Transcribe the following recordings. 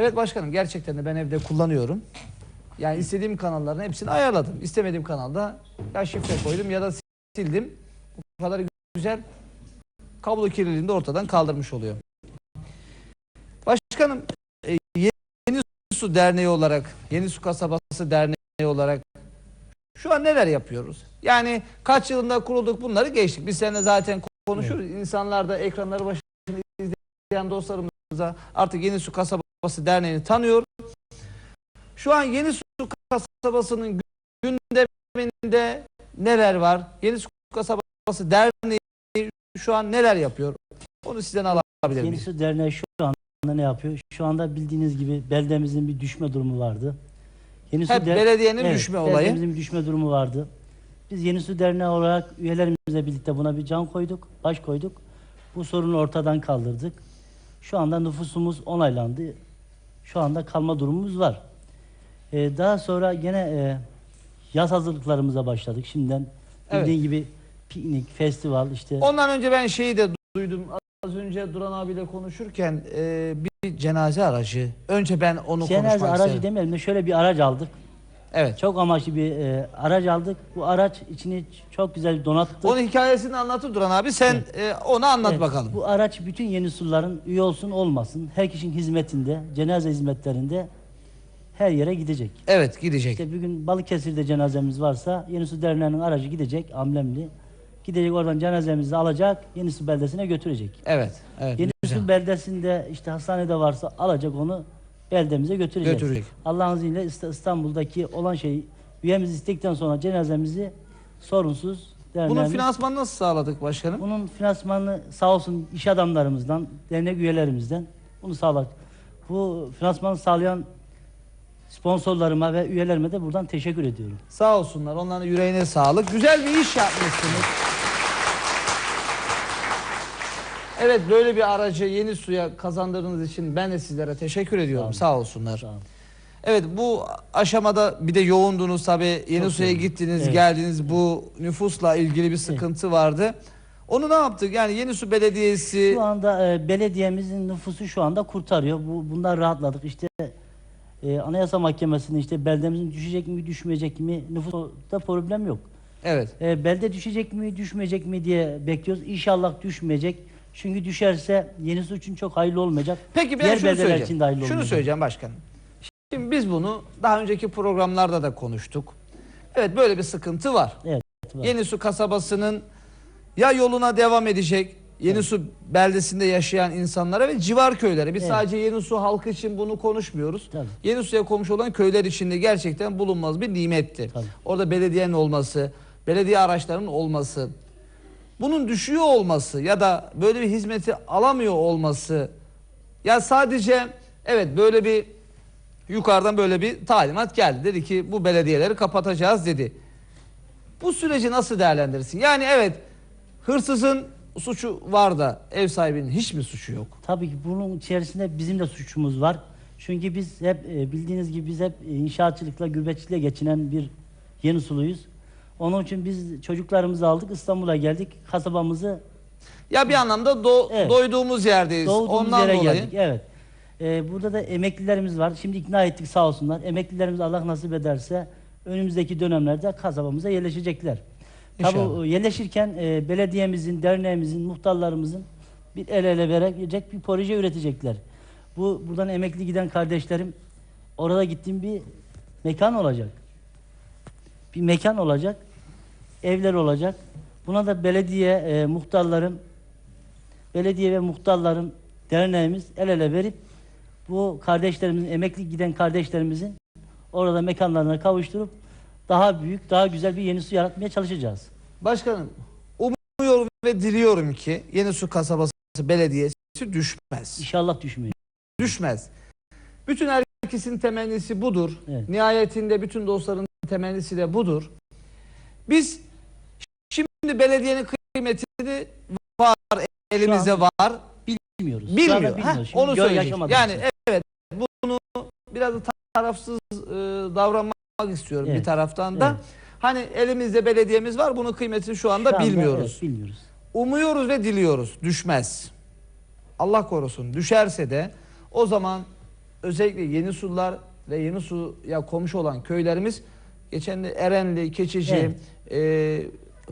Evet başkanım gerçekten de ben evde kullanıyorum. Yani istediğim kanalların hepsini ayarladım. İstemediğim kanalda ya şifre koydum ya da sildim. Bu kadar güzel kablo kirliliğini de ortadan kaldırmış oluyor. Başkanım e, Yeni Su Derneği olarak, Yeni Su Kasabası Derneği olarak şu an neler yapıyoruz? Yani kaç yılında kurulduk bunları geçtik. Biz seninle zaten konuşuyoruz. İnsanlar da ekranları başında izleyen dostlarımıza artık Yeni Su Kasabası Derneği'ni tanıyor. Şu an Yeni Su Kasabası'nın gündeminde neler var? Yeni Su Kasabası Derneği şu an neler yapıyor? Onu sizden alabilir Yeni miyiz? Su Derneği şu anda ne yapıyor? Şu anda bildiğiniz gibi beldemizin bir düşme durumu vardı. Yeni Su Hep Der- belediyenin Evet, düşme olayı. Beldemizin bir düşme durumu vardı. Biz Yeni Su Derneği olarak üyelerimizle birlikte buna bir can koyduk, baş koyduk. Bu sorunu ortadan kaldırdık. Şu anda nüfusumuz onaylandı. Şu anda kalma durumumuz var. Ee, daha sonra gene e, yaz hazırlıklarımıza başladık. Şimdiden Evet. bildiğin gibi piknik, festival işte. Ondan önce ben şeyi de duydum. Az önce Duran abiyle konuşurken e, bir cenaze aracı. Önce ben onu Cenaze konuşmak aracı isterim. demeyelim de şöyle bir araç aldık. Evet. Çok amaçlı bir e, araç aldık. Bu araç içini çok güzel donattık. Onun hikayesini anlatır Duran abi. Sen e, onu anlat Evet, bakalım. Bu araç bütün yeni suların üye olsun olmasın her kişinin hizmetinde, cenaze hizmetlerinde her yere gidecek. Evet gidecek. İşte bugün Balıkesir'de cenazemiz varsa Yeni Su Derneği'nin aracı gidecek, amblemli. Gidecek oradan cenazemizi alacak, Yeni Su beldesine götürecek. Evet. Evet. Yeni güzel. Su beldesinde işte hastanede varsa alacak onu beldemize götüreceğiz. Götürecek. Allah'ın izniyle İsta- İstanbul'daki olan şey üyemiz istekten sonra cenazemizi sorunsuz Bunun derneğimiz- finansmanını nasıl sağladık başkanım? bunun finansmanını sağ olsun iş adamlarımızdan, dernek üyelerimizden bunu sağladık. Bu finansmanı sağlayan sponsorlarıma ve üyelerime de buradan teşekkür ediyorum. Sağ olsunlar. Onların yüreğine sağlık. Güzel bir iş yapmışsınız. Evet böyle bir aracı yeni suya kazandırdığınız için ben de sizlere teşekkür ediyorum. Sağ, olsunlar. Olun. Evet bu aşamada bir de yoğundunuz tabii. Yeni Çok suya yoğun. gittiniz, Evet. geldiniz. Bu nüfusla ilgili bir sıkıntı vardı. Onu ne yaptık? Yani Yeni Su Belediyesi Şu anda e, belediyemizin nüfusu şu anda kurtarıyor. Bu bundan rahatladık. İşte e, Anayasa Mahkemesi'nin işte beldemizin düşecek mi düşmeyecek mi nüfusta problem yok. evet. E, belde düşecek mi düşmeyecek mi diye bekliyoruz. İnşallah düşmeyecek. Çünkü düşerse yeni su için çok hayırlı olmayacak. Peki ben Diğer şunu söyleyeceğim. için de hayırlı Şunu olmayacak. söyleyeceğim başkanım. Şimdi biz bunu daha önceki programlarda da konuştuk. Evet böyle bir sıkıntı var. Evet. var. Yeni Su kasabasının ya yoluna devam edecek Yeni Su beldesinde yaşayan insanlara ve civar köylere. Biz Evet. sadece Yeni Su halkı için bunu konuşmuyoruz. Tabii. Yeni Su'ya komşu olan köyler için de gerçekten bulunmaz bir nimetti. Tabii. Orada belediyenin olması, belediye araçlarının olması, bunun düşüyor olması ya da böyle bir hizmeti alamıyor olması ya sadece evet böyle bir yukarıdan böyle bir talimat geldi. Dedi ki bu belediyeleri kapatacağız dedi. Bu süreci nasıl değerlendirirsin? Yani evet hırsızın suçu var da ev sahibinin hiç mi suçu yok? Tabii ki bunun içerisinde bizim de suçumuz var. Çünkü biz hep e, bildiğiniz gibi biz hep inşaatçılıkla, gürbetçilikle geçinen bir yeni suluyuz. Onun için biz çocuklarımızı aldık, İstanbul'a geldik. Kasabamızı Ya bir anlamda do- Evet. doyduğumuz yerdeyiz. doğduğumuz Ondan yere dolayı. geldik. Evet. E, burada da emeklilerimiz var. Şimdi ikna ettik sağ olsunlar. Emeklilerimiz Allah nasip ederse önümüzdeki dönemlerde kasabamıza yerleşecekler. O yerleşirken e, belediyemizin, derneğimizin, muhtarlarımızın bir el ele verecek bir proje üretecekler. Bu buradan emekli giden kardeşlerim orada gittiğim bir mekan olacak. Bir mekan olacak. Evler olacak. Buna da belediye e, muhtarlarım belediye ve muhtarlarım derneğimiz el ele verip bu kardeşlerimizin emekli giden kardeşlerimizin orada mekanlarına kavuşturup daha büyük, daha güzel bir yeni su yaratmaya çalışacağız. Başkanım umuyorum ve diliyorum ki Yeni Su Kasabası Belediyesi düşmez. İnşallah düşmüyor. Düşmez. Bütün herkesin temennisi budur. Evet. Nihayetinde bütün dostların temennisi de budur. Biz şimdi belediyenin kıymetini var, elimizde var. Bilmiyoruz. Bilmiyor. Şimdi onu yaşamadık Yani evet bunu biraz da tarafsız e, davranmak istiyorum Evet. bir taraftan da. Evet. Hani elimizde belediyemiz var. Bunun kıymetini şu anda Şu anda, bilmiyoruz. evet, bilmiyoruz. Umuyoruz ve diliyoruz. Düşmez. Allah korusun. Düşerse de o zaman özellikle Yeni Sular ve Yeni Su'ya komşu olan köylerimiz geçen Erenli, Keçici, e,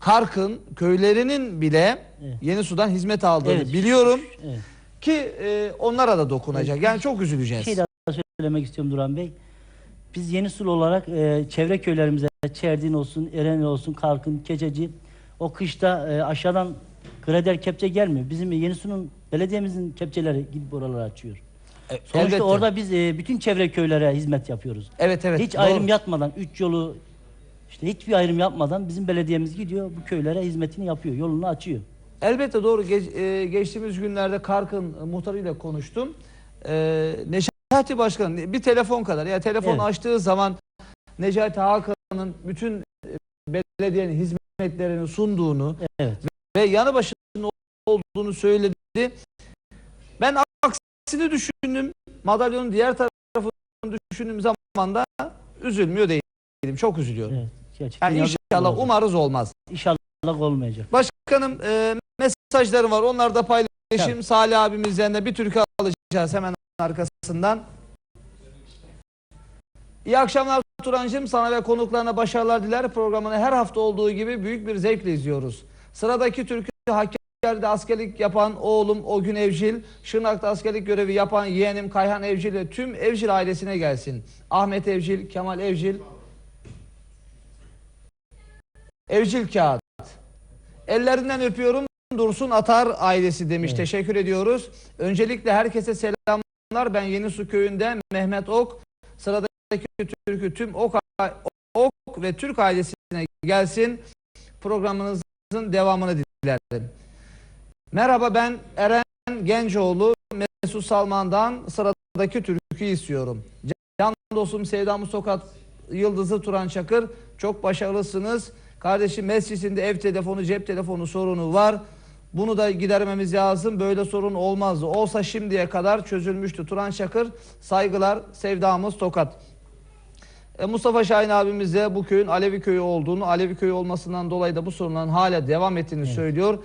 Karkın köylerinin bile Evet. Yeni Su'dan hizmet aldığını Evet. biliyorum Evet. ki e, onlara da dokunacak. Yani çok Bir üzüleceğiz. şey daha söylemek istiyorum Duran Bey. Biz Yeni Sul olarak e, çevre köylerimize Çerdin olsun, Erenli olsun, Karkın, Keçeci o kışta e, aşağıdan grader kepçe gelmiyor. Bizim Yeni Su'nun belediyemizin kepçeleri gidip oraları açıyor. E, Sonuçta elbette. orada biz e, bütün çevre köylere hizmet yapıyoruz. evet evet. hiç doğru. ayrım yapmadan, üç yolu işte hiçbir ayrım yapmadan bizim belediyemiz gidiyor bu köylere hizmetini yapıyor, yolunu açıyor. Elbette doğru. Ge- e, geçtiğimiz günlerde Karkın e, muhtarıyla konuştum. E, Necati Başkan bir telefon kadar. Ya telefon Evet. açtığı zaman Necati Hakan'ın bütün e, belediyenin hizmetlerini sunduğunu Evet. ve yanı başında olduğunu söyledi. Ben aksini düşündüm. Madalyonun diğer tarafını düşündüğüm zaman da üzülmüyor değilim. Çok üzülüyorum. Evet. Gerçekten Yani inşallah olacak. umarız olmaz. İnşallah olmayacak. Başkanım e, mesajlarım var. Onları da paylaşayım. Tabii. Salih abimizden de bir türkü alacağız hemen arkasından. İyi akşamlar Turancığım. Sana ve konuklarına başarılar diler. Programını her hafta olduğu gibi büyük bir zevkle izliyoruz. Sıradaki türkü Hakkari'de askerlik yapan oğlum o gün Evcil, Şırnak'ta askerlik görevi yapan yeğenim Kayhan Evcil ve tüm Evcil ailesine gelsin. Ahmet Evcil, Kemal Evcil, Evcil Kağıt. Ellerinden öpüyorum. Dursun Atar ailesi demiş. Evet. Teşekkür ediyoruz. Öncelikle herkese selamlar. Ben Yenisu köyünde Mehmet Ok. Sıradaki türkü tüm Ok, Ok ve Türk ailesine gelsin. Programınızın devamını dilerim. Merhaba ben Eren Gencoğlu. Mesut Salman'dan sıradaki türkü istiyorum. Can dostum Sevdamı Sokak Yıldızı Turan Çakır. Çok başarılısınız. Kardeşim mescidinde ev telefonu, cep telefonu sorunu var. Bunu da gidermemiz lazım. Böyle sorun olmazdı. Olsa şimdiye kadar çözülmüştü. Turan Çakır saygılar Sevdamız Tokat. E, Mustafa Şahin abimiz de bu köyün Alevi köyü olduğunu, Alevi köyü olmasından dolayı da bu sorunların hala devam ettiğini söylüyor.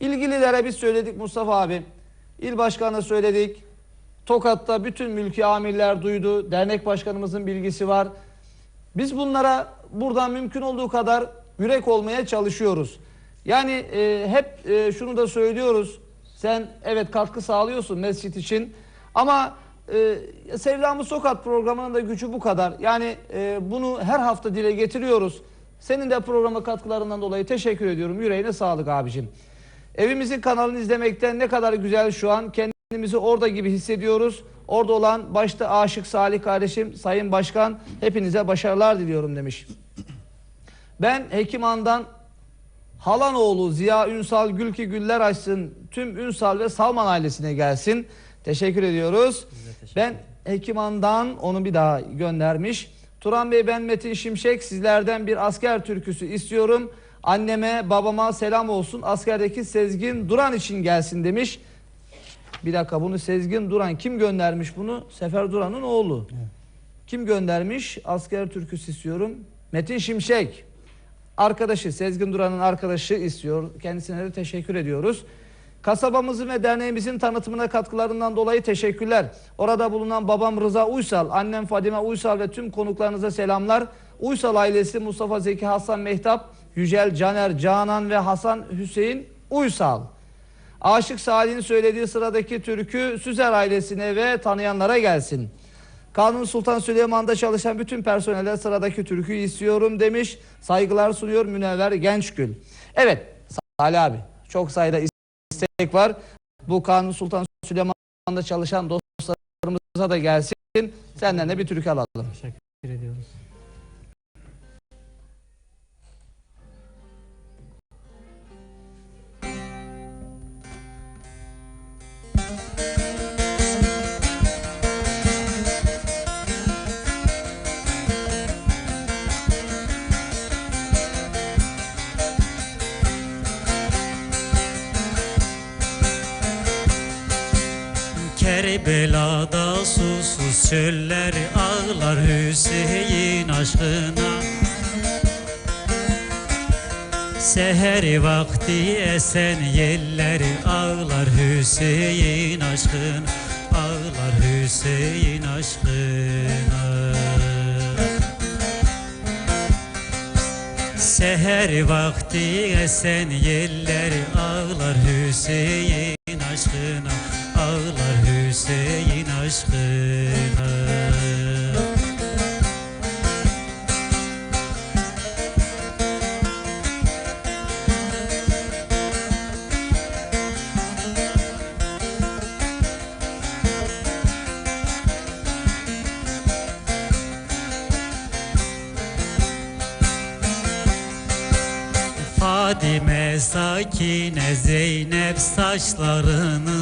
İlgililere biz söyledik Mustafa abi. İl başkanına söyledik. Tokat'ta bütün mülki amirler duydu. Dernek başkanımızın bilgisi var. Biz bunlara buradan mümkün olduğu kadar yürek olmaya çalışıyoruz. Yani e, hep e, şunu da söylüyoruz. Sen evet katkı sağlıyorsun mescit için ama e, Sevdamız Sokak programının da gücü bu kadar. Yani e, bunu her hafta dile getiriyoruz. Senin de programa katkılarından dolayı teşekkür ediyorum. Yüreğine sağlık abicim. Evimizin kanalını izlemekten ne kadar güzel şu an. Kendimizi orada gibi hissediyoruz. Orada olan başta Aşık Salih kardeşim, Sayın Başkan hepinize başarılar diliyorum demiş. Ben Hekiman'dan Halanoğlu Ziya Ünsal Gülki Güller açsın. Tüm Ünsal ve Salman ailesine gelsin. Teşekkür ediyoruz. Ben Hekiman'dan onu bir daha göndermiş. Turan Bey ben Metin Şimşek sizlerden bir asker türküsü istiyorum. Anneme babama selam olsun. Askerdeki Sezgin Duran için gelsin demiş. Bir dakika bunu Sezgin Duran kim göndermiş bunu? Sefer Duran'ın oğlu. Kim göndermiş? Asker türküsü istiyorum. Metin Şimşek. Arkadaşı Sezgin Duran'ın arkadaşı istiyor. Kendisine de teşekkür ediyoruz. Kasabamızın ve derneğimizin tanıtımına katkılarından dolayı teşekkürler. Orada bulunan babam Rıza Uysal, annem Fadime Uysal ve tüm konuklarınıza selamlar. Uysal ailesi Mustafa Zeki Hasan Mehtap, Yücel Caner Canan ve Hasan Hüseyin Uysal. Aşık Salih'in söylediği sıradaki türkü Süzer ailesine ve tanıyanlara gelsin. Kanun Sultan Süleyman'da çalışan bütün personele sıradaki türküyü istiyorum demiş. Saygılar sunuyor Münevver Gençgül. Evet Salih abi çok sayıda istek var. Bu Kanun Sultan Süleyman'da çalışan dostlarımıza da gelsin. Senden de bir türkü alalım. Teşekkür ediyoruz. Kerbela'da susuz çöller ağlar Hüseyin aşkına. Seher vakti esen yeller ağlar Hüseyin aşkına. Ağlar Hüseyin aşkına. Seher vakti esen yeller ağlar Hüseyin aşkına aşkına Fadime, Sakine, Zeynep saçlarını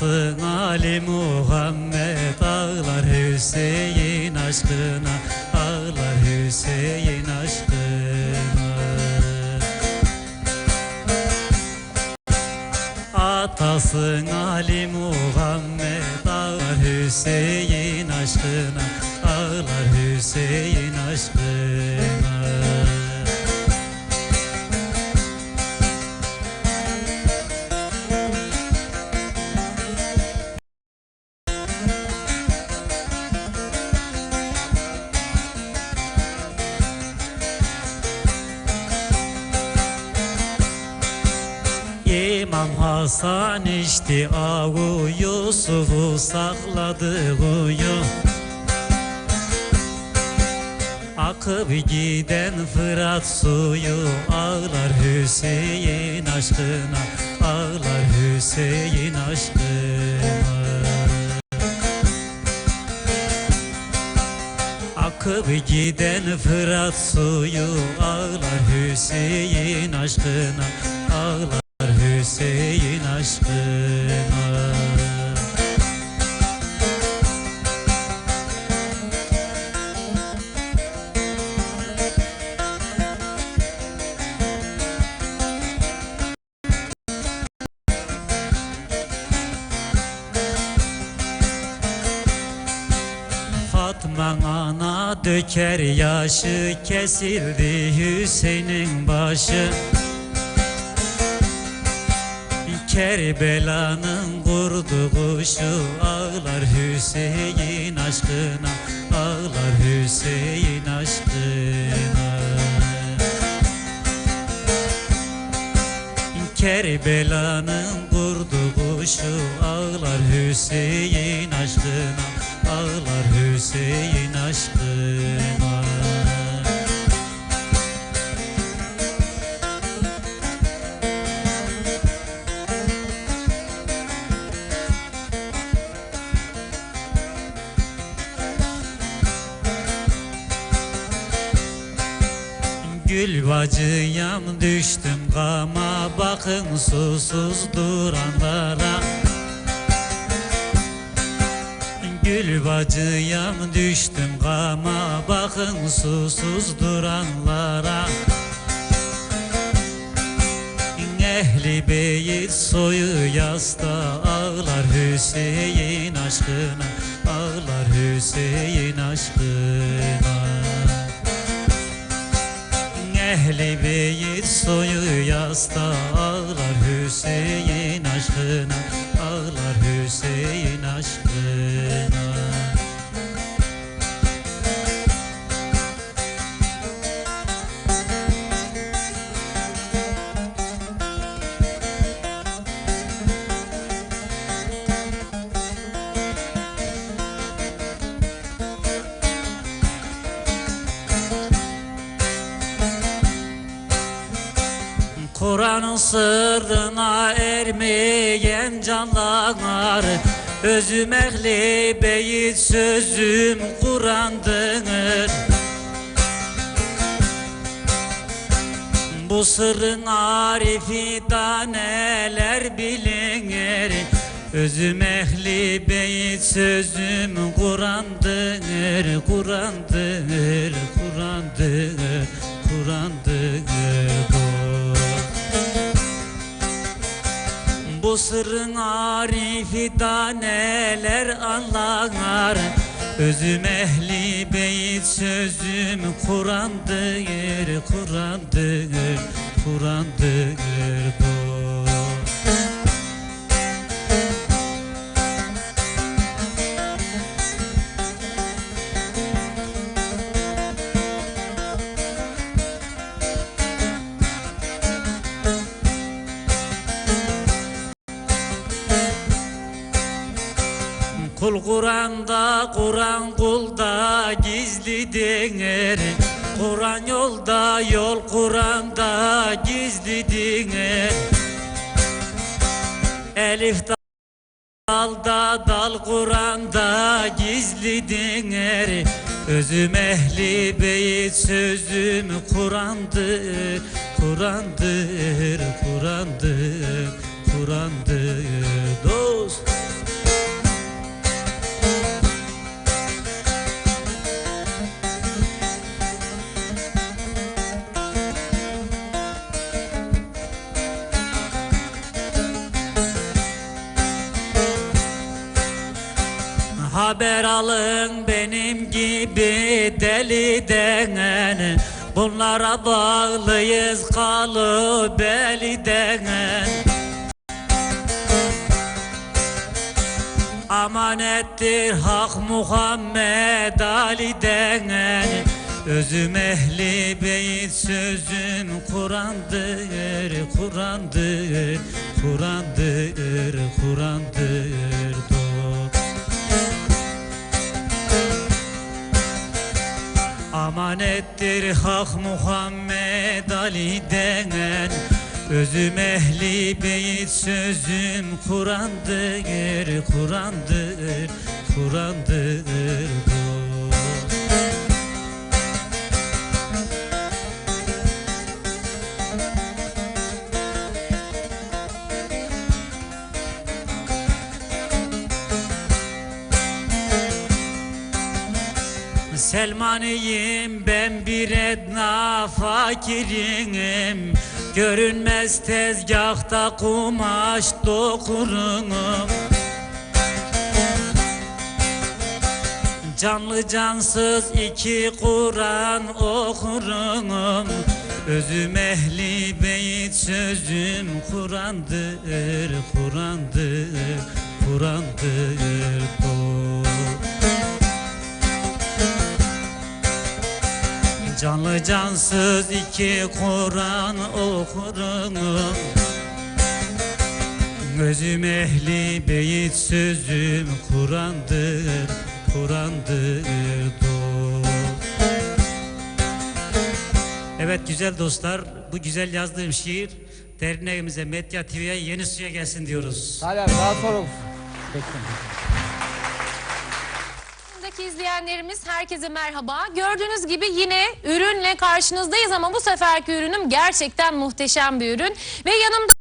Atası Ali Muhammed ağlar Hüseyin aşkına Ağlar Hüseyin aşkına. Atasın İmam Hasan içti avu Yusuf'u sakladı huyu. Akıp giden Fırat suyu Ağlar Hüseyin aşkına Ağlar Hüseyin aşkına. Akıp giden Fırat suyu Ağlar Hüseyin aşkına Ağlar ana döker yaşı kesildi Hüseyin'in başı. Kerbela'nın kurdu kuşu ağlar Hüseyin aşkına ağlar Hüseyin aşkına. Kerbela'nın kurdu kuşu ağlar Hüseyin aşkına ağlar Hüseyin aşkına Gül bacıyam düştüm kama Bakın susuz duranlara Gül bacıyam düştüm kama Bakın susuz duranlara. Ehli beyit soyu yasta Ağlar Hüseyin aşkına Ağlar Hüseyin aşkına. Ehli beyit soyu yasta Ağlar Hüseyin aşkına sırrına ermeyen canlar Özüm ehli beyit sözüm Kur'an'dır. Bu sırrın arifi da neler bilinir. Özüm ehli beyit sözüm Kur'an'dır. Kur'an'dır Kur'an'dır Kur'an'dır Bu sırrın arifi da neler anlar Özüm ehli beyit sözüm Kur'an'dır, Kur'an'dır, Kur'an'dır bu Kur'an'da Kur'an kulda gizlidir Kur'an yolda yol Kur'an'da gizlidir Elif dalda dal Kur'an'da gizlidir Özüm ehli beyit sözüm Kur'an'dır. Kur'an'dır Kur'an'dır Kur'an'dır Haber alın benim gibi deliden Bunlara bağlıyız kalı beliden Amanettir Hak Muhammed Ali'den Özüm ehli beyit sözüm Kur'an'dır, Kur'an'dır, Kur'an'dır, Kur'an'dır Amanettir Hak Muhammed Ali'den Özüm ehli beyit sözüm Kur'an'dır, Kur'an'dır, Kur'an'dır Selmaniyim ben bir edna fakirim. Görünmez tezgahta kumaş dokurum. Canlı cansız iki Kur'an okurum. Özüm ehli beyit sözüm Kur'an'dır, Kur'an'dır, Kur'an'dır. dost. Canlı cansız iki Kur'an okurum Özüm ehli beyit sözüm Kur'an'dır, Kur'an'dır dost. Evet güzel dostlar, bu güzel yazdığım şiir derneğimize, Medya TV'ye yeni suya gelsin diyoruz. Abi daha sonra Buradaki izleyenlerimiz herkese merhaba. Gördüğünüz gibi yine ürünle karşınızdayız ama bu seferki ürünüm gerçekten muhteşem bir ürün. Ve yanımda